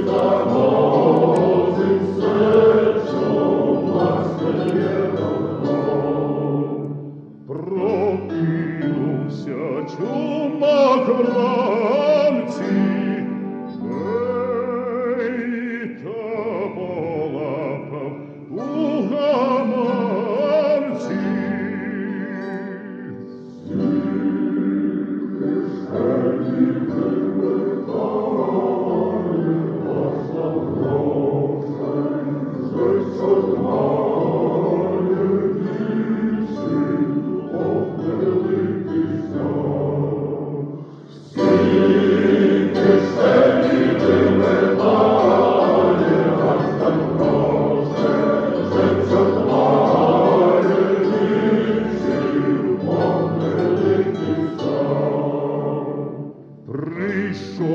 to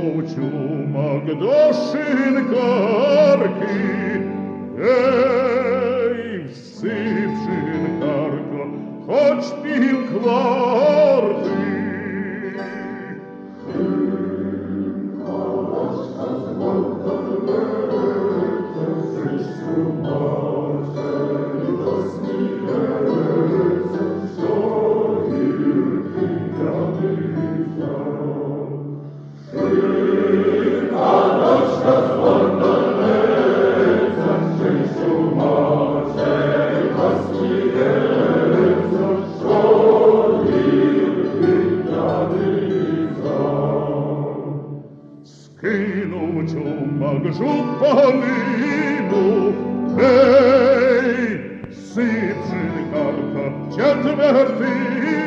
у до шинкарки, ей, всипшинкарко, хоч півкла. ucu malgžu polinu, ej, si četvrti